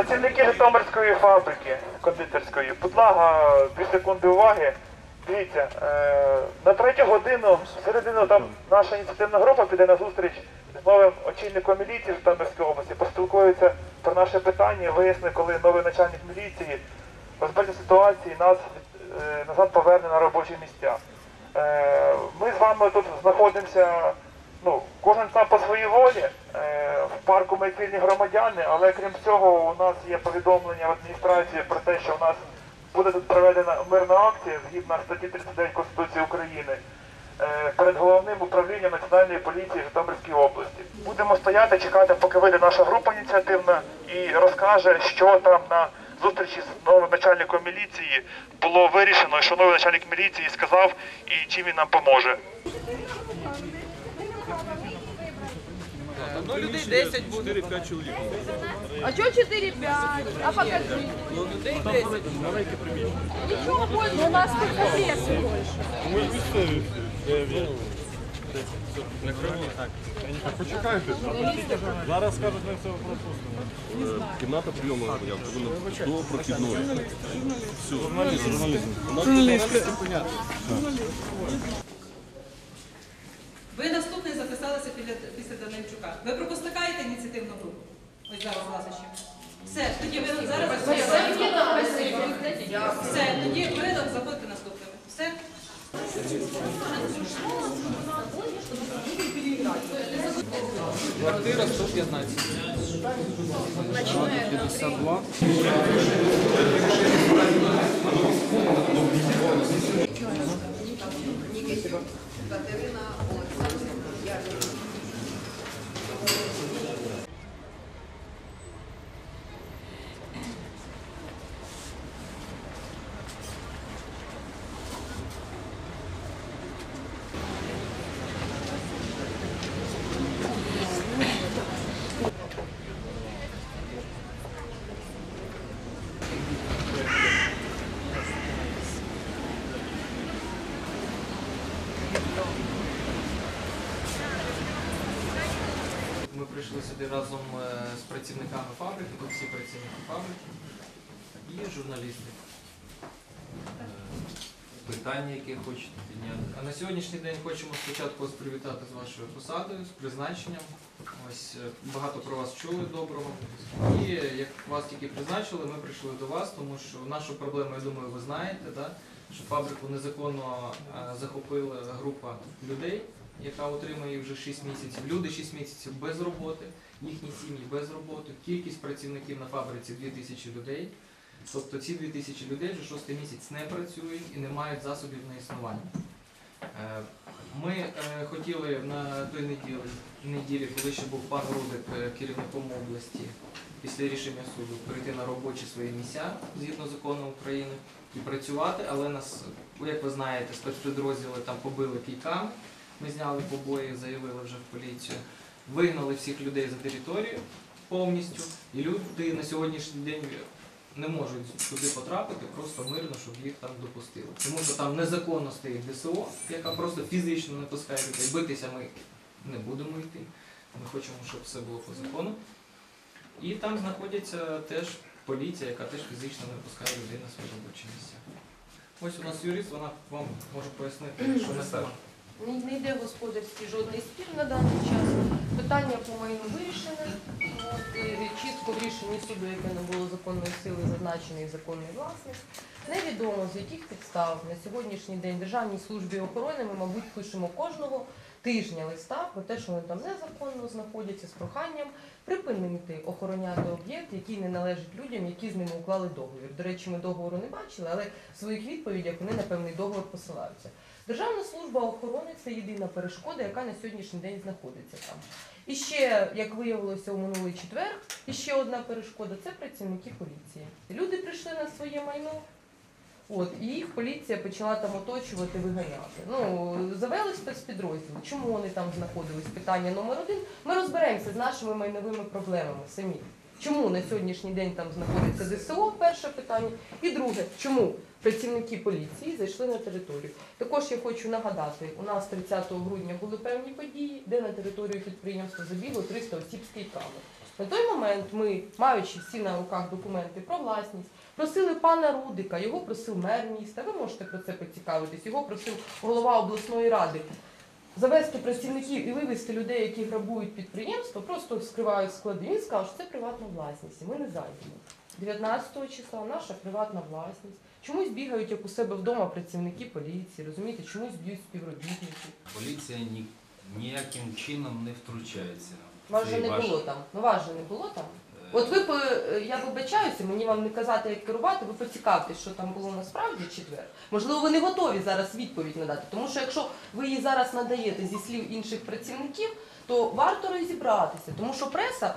Працівники Житомирської фабрики кондитерської, будь ласка, дві секунди уваги. Дивіться, е, на третю годину, середину там наша ініціативна група піде на зустріч з новим очільником міліції Житомирської області, поспілкується про наше питання, виясни, коли новий начальник міліції розбереться ситуації, нас е, назад поверне на робочі місця. Е, ми з вами тут знаходимося, ну, кожен сам по своїй волі. Е, в парку ми громадяни, але крім цього, у нас є повідомлення в адміністрації про те, що у нас буде тут проведена мирна акція згідно статті 39 Конституції України е, перед головним управлінням Національної поліції Житомирської області. Будемо стояти, чекати, поки вийде наша група ініціативна і розкаже, що там на зустрічі з новим начальником міліції було вирішено, що новий начальник міліції сказав і чим він нам поможе. Ну, людей 10 буде. 4-5 чоловік. А что 4-5? А покажи. Ну, людей 10. Ничего больше, у нас тут прессы больше. Ми ж місцеві. Почекайте. Зараз скажуть, ми все пропустимо. Кімната прийому до прохідної. Все. Журналіст, журналіст. Ви наступний записалися після, Данильчука. Ви пропускаєте ініціативну групу? Ось зараз вас. Все, тоді ви зараз Все, тоді ви заходите наступними. Все? Квартира 115. 52. Ми прийшли сюди разом е, з працівниками фабрики, тут всі працівники фабрики і журналісти. Е, Питання, які хочете підняти. А на сьогоднішній день хочемо спочатку вас привітати з вашою посадою, з призначенням. Ось е, багато про вас чули доброго. І як вас тільки призначили, ми прийшли до вас, тому що нашу проблему, я думаю, ви знаєте, да? що фабрику незаконно захопила група людей, яка отримує вже 6 місяців. Люди 6 місяців без роботи, їхні сім'ї без роботи. Кількість працівників на фабриці 2000 людей. Тобто ці 2000 людей вже шостий місяць не працюють і не мають засобів на існування. Е, Ми е, хотіли на той неділі, неділі, коли ще був пан Рудик е, керівником області, після рішення суду прийти на робочі свої місця згідно закону України і працювати, але нас, як ви знаєте, спецпідрозділи там побили кійками. Ми зняли побої, заявили вже в поліцію, вигнали всіх людей за територію повністю, і люди на сьогоднішній день не можуть туди потрапити просто мирно, щоб їх там допустили. Тому що там незаконно стоїть ДСО, яка просто фізично не пускає людей. Битися ми не будемо йти. Ми хочемо, щоб все було по закону. І там знаходиться теж поліція, яка теж фізично не пускає людей на свої робочі місця. Ось у нас юрист, вона вам може пояснити, що не так. Не, йде господарський жодний спір на даний час. Питання по майну вирішене. Чітко в рішенні суду, яке не було законної сили, зазначений законний власник. Невідомо з яких підстав на сьогоднішній день Державній службі охорони ми, мабуть, пишемо кожного тижня листа про те, що вони там незаконно знаходяться з проханням припинити охороняти об'єкт, який не належить людям, які з ними уклали договір. До речі, ми договору не бачили, але в своїх відповідях вони на певний договор посилаються. Державна служба охорони це єдина перешкода, яка на сьогоднішній день знаходиться там. І ще, як виявилося у минулий четвер, ще одна перешкода це працівники поліції. Люди прийшли на своє майно. От, і їх поліція почала там оточувати, виганяти. Ну, завели спецпідрозділи. Чому вони там знаходились? Питання номер один. Ми розберемося з нашими майновими проблемами самі. Чому на сьогоднішній день там знаходиться ДСО? Перше питання. І друге, чому працівники поліції зайшли на територію. Також я хочу нагадати, у нас 30 грудня були певні події, де на територію підприємства забігло 300 осіб з кийками. На той момент ми, маючи всі на руках документи про власність, просили пана Рудика, його просив мер міста. Ви можете про це поцікавитись. Його просив голова обласної ради завести працівників і вивезти людей, які грабують підприємство, просто скривають склади. Він сказав, що це приватна власність, і ми не зайдемо. 19 числа наша приватна власність. Чомусь бігають як у себе вдома працівники поліції, розумієте, чомусь б'ють співробітників. Поліція ні, ніяким чином не втручається. Вас же не було там. Ну вас же не було там. Е, От ви по- я вибачаюся, мені вам не казати, як керувати, ви поцікавтесь, що там було насправді четвер. Можливо, ви не готові зараз відповідь надати. Тому що якщо ви її зараз надаєте зі слів інших працівників, то варто розібратися. Тому що преса,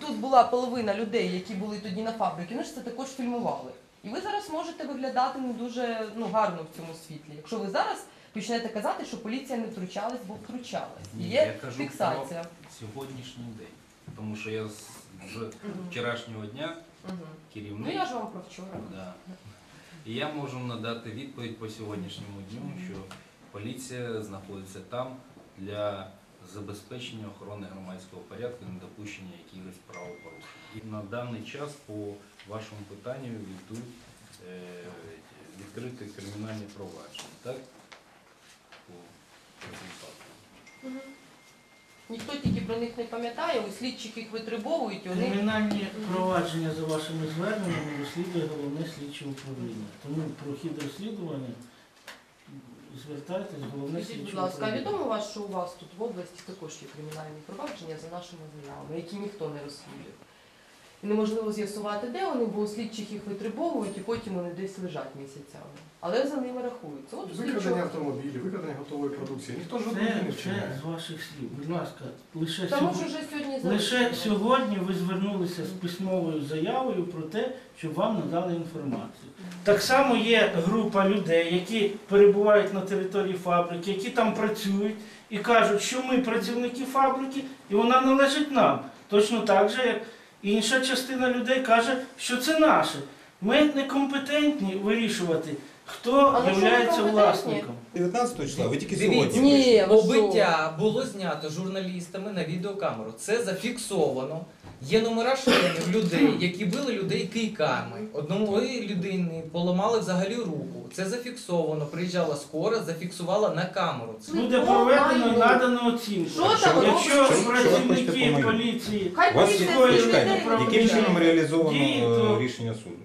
тут була половина людей, які були тоді на фабриці, вони ж це також фільмували. І ви зараз можете виглядати не дуже ну, гарно в цьому світлі. Якщо ви зараз почнете казати, що поліція не втручалась, бо втручалась. І є я кажу фіксація. про сьогоднішній день. Тому що я з, вчорашнього дня керівник. Ну я ж вам про вчора. Да. І я можу надати відповідь по сьогоднішньому дню, що поліція знаходиться там для забезпечення охорони громадського порядку і недопущення якихось правопорушень. І на даний час по вашому питанню йдуть е, відкриті кримінальні провадження, так? По факту. Ніхто тільки про них не пам'ятає, у слідчих їх витребовують, вони Кримінальні провадження за вашими зверненнями розслідує головне слідче управління. Тому про хід розслідування звертайтесь головне головне Скажіть, будь слідче ласка, а відомо вас, що у вас тут в області також є кримінальні провадження за нашими заявами, які ніхто не розслідує. Неможливо з'ясувати, де вони, бо у слідчих їх витребовують і потім вони десь лежать місяцями. Але за ними рахуються. От у Викрадення слідчого. автомобілів, викрадення готової продукції. Ніхто жодної Це не вчиняє. з ваших слів. Будь ласка, лише Тому сьогодні. що вже сьогодні Лише сьогодні ви звернулися з письмовою заявою про те, щоб вам надали інформацію. Так само є група людей, які перебувають на території фабрики, які там працюють і кажуть, що ми працівники фабрики, і вона належить нам. Точно так же, як інша частина людей каже, що це наше. Ми некомпетентні вирішувати, хто А на що ви є компетентні? власником. 19 числа, ви тільки Дивіться. сьогодні. прийшли. Ні, ви що? Побиття було знято журналістами на відеокамеру. Це зафіксовано. Є номера членів людей, які били людей кийками. Одному людині поламали взагалі руку. Це зафіксовано. Приїжджала скора, зафіксувала на камеру. Це Буде проведено і надано оцінку. Що там Якщо хочете працівники поліції Хай вас поліція чекайте, яким Яким чином реалізовано Дії, то- е, рішення суду?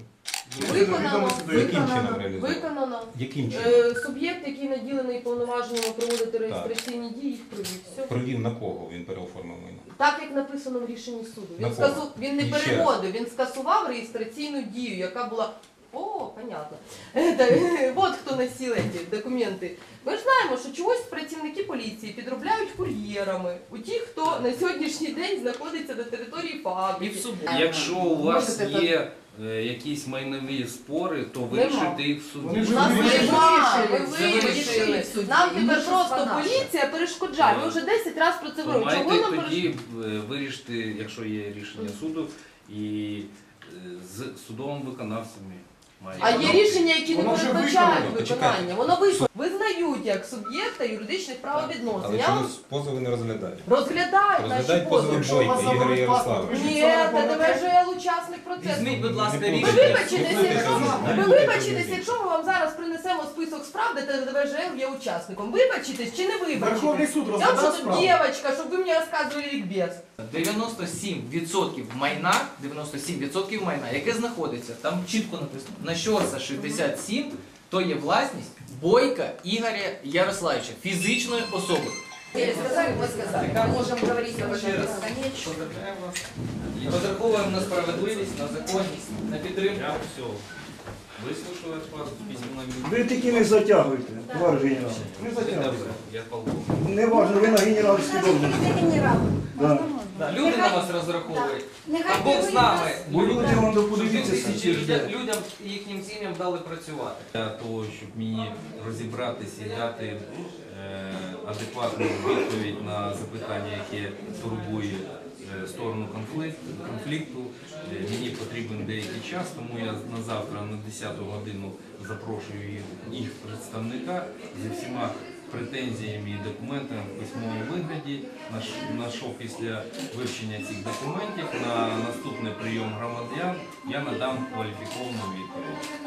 Виконано, яким чином виконано, реалізовано? виконано. Яким чином? Е, Суб'єкт, який наділений повноваженнями проводити реєстраційні дії, їх провів. Все. Провів на кого він переоформив майно? Так як написано в рішенні суду. Він, На кого? скасу... він не ще раз. переводив, він скасував реєстраційну дію, яка була. О, понятно. Та, От хто носив ці документи. Ми ж знаємо, що чогось працівники поліції підробляють кур'єрами у тих, хто на сьогоднішній день знаходиться на території і в суботу. Якщо у вас Можете є е, якісь майнові спори, то вирішити їх в суді. У нас вирішили. нема, ми вирішили. Нам тепер просто поліція перешкоджає. Ми вже 10 разів про це То говоримо. Чого маєте нам перешкоджає? тоді е, вирішити, якщо є рішення суду, і е, з судовим виконавцями має А є рішення, які не Воно вже передбачають виконано. виконання. Воно вийшло. Визнають як суб'єкта юридичних Але правовідносин. Я вам чомусь позови не розглядають. розглядають наші Розглядають позови позови. Джойка Ігоря Ярославовича. Ні, та ТВЖЛ учасник процесу. Візьміть, будь ласка, Ви рішення. вибачитесь, якщо ви ви вибачитесь, якщо ми вам зараз принесемо список справ, де ТВЖЛ є учасником. Вибачитесь чи не Верховний вибачитесь? суд Я що розглядав тут справу. дівчинка, щоб ви мені розказували лікбез. 97% майна, 97% майна, яке знаходиться, там чітко написано, на щорса 67, то є власність Бойка Ігоря Ярославича, фізичної особи. Сказали, об этом бесконечно. Розраховуємо на справедливість, на законність, на підтримку. Я все. Вислушав вас письменно. Ви тільки не затягуйте, товариш генерал. Не затягуйте. Я полковник. Не важно, ви на генеральській должності. Да. Да, люди на вас розраховують. Нехай А Бог з нами. Бо люди вам Щоб доподивіться тисячі скільки людям, людям і їхнім сім'ям дали працювати. Для того, щоб мені розібратися і дати е, адекватну відповідь на запитання, яке турбує е, сторону конфлікту. конфлікту. Е, Мені потрібен деякий час, тому я на завтра на 10 годину запрошую їх, їх представника зі всіма претензіями і документами в письмовому вигляді. На після вивчення цих документів на наступний прийом громадян я надам кваліфіковану відповідь.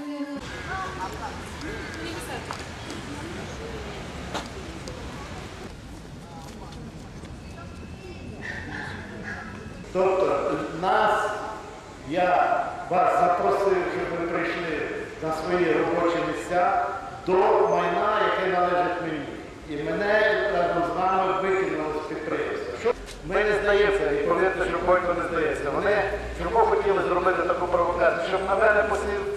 Тобто нас, я вас запросив, щоб ви прийшли на свої робочі місця до майна, яке належить мені. І мене разом з вами викинули з підприємства. Що ми не здаємося, і повірте, що Бойко не здається. Вони чому хотіли зробити таку провокацію, щоб на мене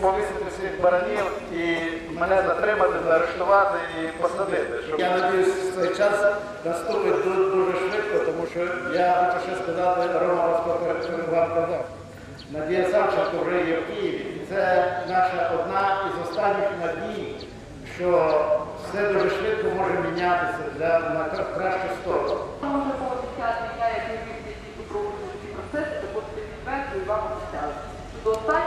повісити всіх баранів і мене затримати, заарештувати і посадити. Щоб... Я надіюсь, цей час наступить ду- дуже швидко, тому що я хочу ще сказати, Рома Розпоперед вам казав. Надія Савченко вже є в Києві. І це наша одна із останніх надій, що все дуже швидко може мінятися для на кращу сторону. Може я як не ці супроводжуючі процеси, то буде і вам. До останнього